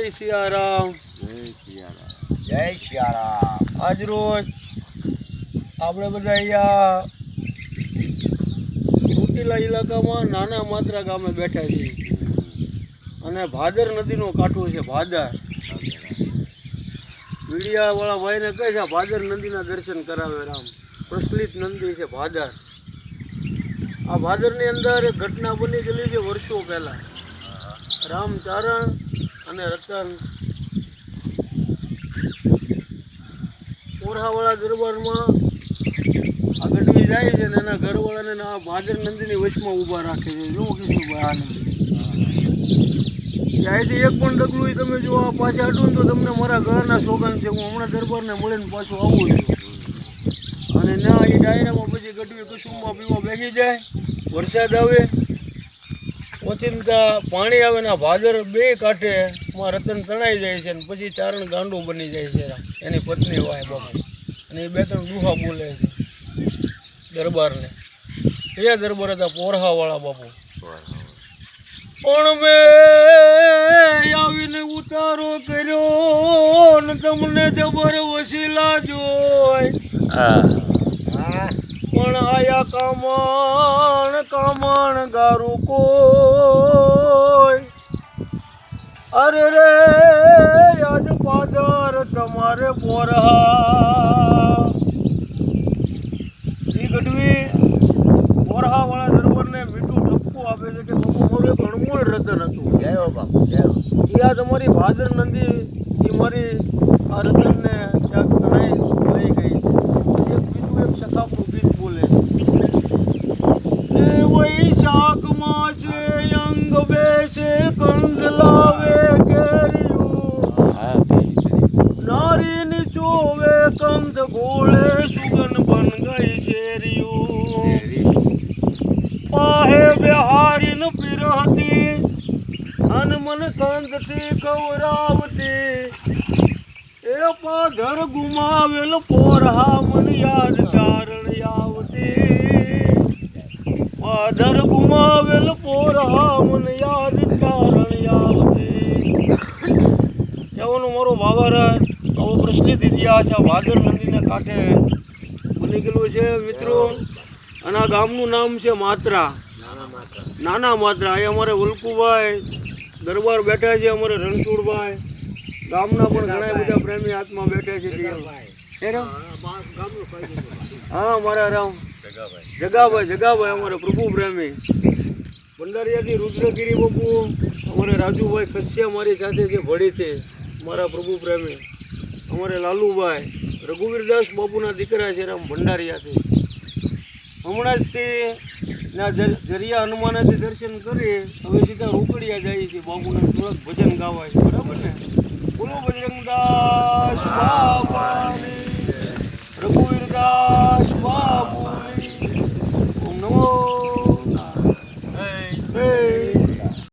જય સિયારામ. જય સિયારામ. આજ રોજ આપણે બધા અહીંયા ચોટીલા ઇલાકામાં નાના માત્રા ગામે બેઠા છીએ. અને ભાદર નદીનો કાંઠો છે ભાદર. મીડિયાવાળા ભાઈને કહે છે ભાદર નદીના દર્શન કરાવે રામ. પ્રચલિત નદી છે ભાદર. આ ભાદરની અંદર એક ઘટના બની ગયેલી છે વર્ષો પહેલા. રામચારણ અને રતન. ઓરહાવાળા દરબારમાં આ ગઢવી જાય છે ને એના ઘરવાળાને આ ભાદર નંદીની વચમાં ઊભા રાખે છે. જો કીધું આને ત્યાંથી એક પણ ડગલું તમે જો આ પાછા હટું તો તમને મારા ઘરના સોગન છે. હું હમણાં દરબારને મળીને પાછું આવું છું. અને ના, એ ડાયરામાં પછી ગઢવી કુસુમમાં પીવા બેસી જાય. વરસાદ આવે. ઓચિંતા પાણી આવે ને ભાદર બે કાંઠે માં રતન તણાઈ જાય છે ને પછી ચારણ ગાંડું બની જાય છે એની. પત્ની હોય બાપુ અને એ બે ત્રણ દુહા બોલે છે દરબારને. કયા દરબાર હતા? પોરહાવાળા બાપુ. પણ મેં આવીને ઉતારો કર્યો ને તમને જબર વસીલા જોય. પણ આયા કામણ કામણ ગારું કોઈ અરે રે આજ પાદર તમારે પોરહા ઈ ગઢવી પોરહા વાળા દરબારને મીઠું ઠપકું આપે છે કે બાપુ મારું એક અણમોલ રતન હતું. જય બાપુ જય ઈ આ તમારી ભાદર નંદી ઈ મારી આ રતનને ક્યાંક તણાઈ લઈ ગઈ. એક બીજું એક સખાપનું ગીત બોલે. એ વૈશાખમાં છે અંગ બેસે કંદ લાવે કેરીયું નારીની ચોવે કંદ ગોળે સુગન બન ગઈ શેરીયું પાહે બિહારીન પીરહતી અન મન કંદથી કવરાવતી. એ પાધર ગુમાવેલ પોરહા મન યાદ ચારણ આવતી પાધર ગુમાવેલ પોરહા મન યાદ ચારણ આવતી એવાનો મારો વાવર, આવો પ્રચલિત ઇતિહાસ આ ભાદર નદીના કાંઠે બની ગયેલું છે, મિત્રો. અને આ ગામનું નામ છે માત્રા. નાના માત્ર. નાના એ અમારે ઉલ્કુભાઈ દરબાર બેઠા છે, અમારે રણછોડભાઈ. ગામના પણ ઘણા બધા પ્રેમી આત્મા બેઠા છે? હા મારા રામ. જગાભાઈ જગાભાઈ, અમારે પ્રભુ પ્રેમી. ભંડારીયાથી રુદ્રગીરી બાપુ, અમારે રાજુભાઈ કચ્યા મારી સાથે જે ભળી છે. મારા પ્રભુ પ્રેમી. અમારે લાલુભાઈ, રઘુવીરદાસ બાપુના દીકરા છે રામ ભંડારીયાથી. હમણાં જ તે ના જર- જરિયા હનુમાનાથી દર્શન કરી, હવે સીધા રોકડિયા જાય છે બાપુના થોડાક ભજન ગાવા છે. બરાબર